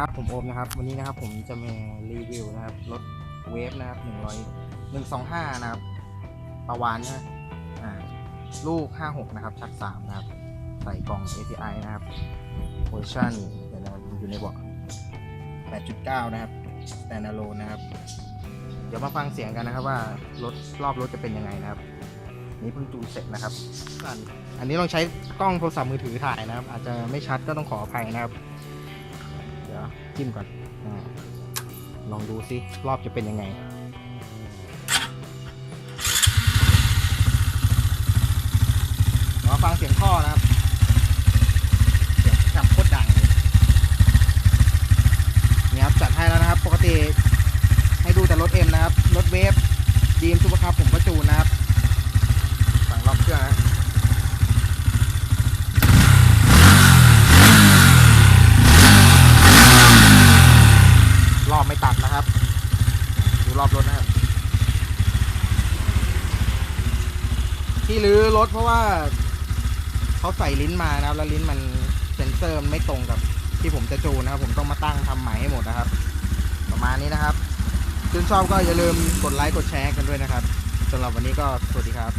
ครับผมโอมนะครับ วันนี้นะครับผมจะมารีวิวนะครับรถเวฟนะครับหนึ่งร้อยหนึ่งสองห้านะครับประวานใช่ไหมอ่าลูกห้าหกนะครับชักสามนะครับ ใส่กล่อง API นะครับเวอร์ชันเดี๋ยวนะอยู่ในเบาะ8.9นะครับ standalone นะครับ เดี๋ยวมาฟังเสียงกันนะครับว่ารถรอบรถจะเป็นยังไงนะครับ นี่เพิ่งจูนเสร็จนะครับ อันนี้ลองใช้กล้องโทรศัพท์มือถือถ่ายนะครับ อาจจะไม่ชัดก็ต้องขออภัยนะครับ ดี๋ยวจิ้มก่อนอลองดูซิรอบจะเป็นยังไงมาฟังเสียงท่อนะครับ เสียงจับโคตรดังเลยนี่ครับจัดให้แล้วนะครับ ปกติให้ดูแต่รถเอ็มนะครับ รถเวฟดีมซูเปอร์คัพผมก็จูนนะครับฝั่งรอบเครื่องนะร อบไม่ตัดนะครับ ดูรอบรถนะครับ ที่รื้อรถเพราะว่าเขาใส่ลิ้นมานะครับ แล้วลิ้นมันเซนเซอร์มันไม่ตรงกับที่ผมจะจูนนะครับ ผมต้องมาตั้งทำใหม่ให้หมดนะครับ ประมาณนี้นะครับชื่นชอบก็อย่าลืมกดไลค์กดแชร์กันด้วยนะครับสำหรับวันนี้ก็สวัสดีครับ